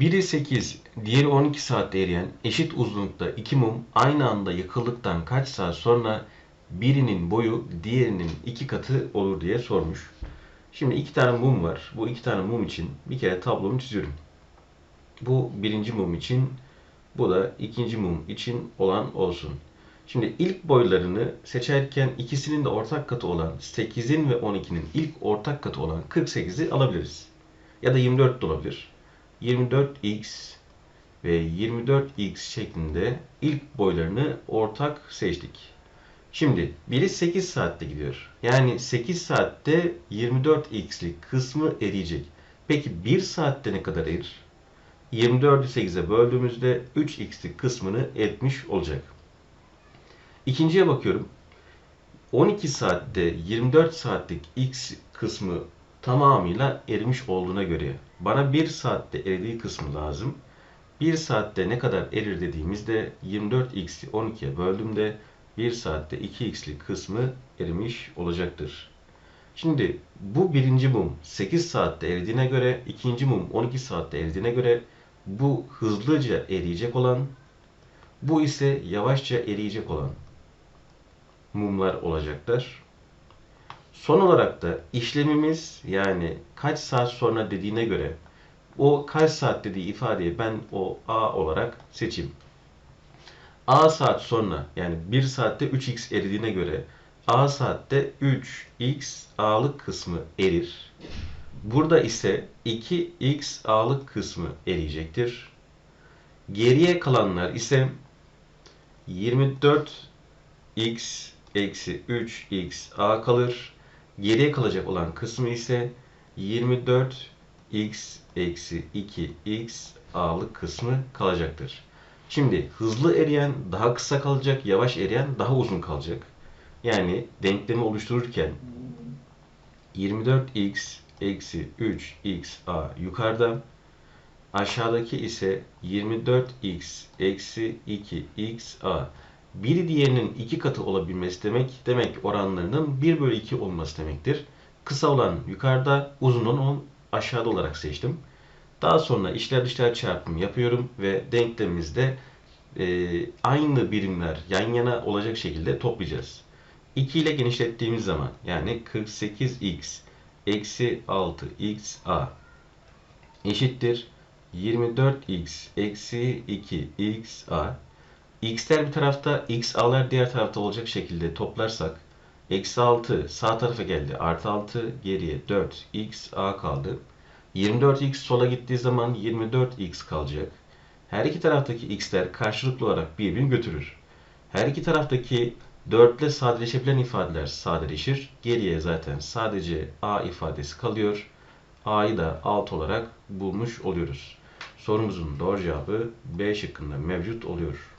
Biri 8, diğeri 12 saatte eriyen eşit uzunlukta iki mum aynı anda yakıldıktan kaç saat sonra birinin boyu diğerinin iki katı olur diye sormuş. Şimdi iki tane mum var. Bu iki tane mum için bir kere tablomu çiziyorum. Bu birinci mum için, bu da ikinci mum için olan olsun. Şimdi ilk boylarını seçerken ikisinin de ortak katı olan 8'in ve 12'nin ilk ortak katı olan 48'i alabiliriz. Ya da 24 de olabilir. 24x ve 24x şeklinde ilk boylarını ortak seçtik. Şimdi biri 8 saatte gidiyor. Yani 8 saatte 24x'lik kısmı eriyecek. Peki 1 saatte ne kadar erir? 24'ü 8'e böldüğümüzde 3x'lik kısmını etmiş olacak. İkinciye bakıyorum. 12 saatte 24 saatlik x kısmı tamamıyla erimiş olduğuna göre bana 1 saatte eridiği kısmı lazım. 1 saatte ne kadar erir dediğimizde 24x'i 12'ye böldüğümde 1 saatte 2x'lik kısmı erimiş olacaktır. Şimdi bu birinci mum 8 saatte eridiğine göre, ikinci mum 12 saatte eridiğine göre bu hızlıca eriyecek olan, bu ise yavaşça eriyecek olan mumlar olacaklar. Son olarak da işlemimiz yani kaç saat sonra dediğine göre o kaç saat dediği ifadeyi ben o A olarak seçeyim. A saat sonra yani 1 saatte 3x eridiğine göre A saatte 3x A'lık kısmı erir. Burada ise 2x A'lık kısmı eriyecektir. Geriye kalanlar ise 24x eksi 3x A kalır. Geriye kalacak olan kısmı ise 24x eksi 2x A'lık kısmı kalacaktır. Şimdi hızlı eriyen daha kısa kalacak, yavaş eriyen daha uzun kalacak. Yani denklemi oluştururken 24x eksi 3xa yukarıda, aşağıdaki ise 24x eksi 2xa. Biri diğerinin iki katı olabilmesi demek, demek oranlarının 1 bölü 2 olması demektir. Kısa olan yukarıda, uzun olan aşağıda olarak seçtim. Daha sonra işler dışlar çarpımı yapıyorum ve denklemimizde e, aynı birimler yan yana olacak şekilde toplayacağız. 2 ile genişlettiğimiz zaman yani 48x eksi 6xa eşittir 24x eksi 2xa x'ler bir tarafta xa'lar diğer tarafta olacak şekilde toplarsak eksi 6 sağ tarafa geldi artı 6 geriye 4xa kaldı. 24x sola gittiği zaman 24x kalacak. Her iki taraftaki x'ler karşılıklı olarak birbirini götürür. Her iki taraftaki 4 ile sadeleşebilen ifadeler sadeleşir. Geriye zaten sadece a ifadesi kalıyor. a'yı da 6 olarak bulmuş oluyoruz. Sorumuzun doğru cevabı B şıkkında mevcut oluyor.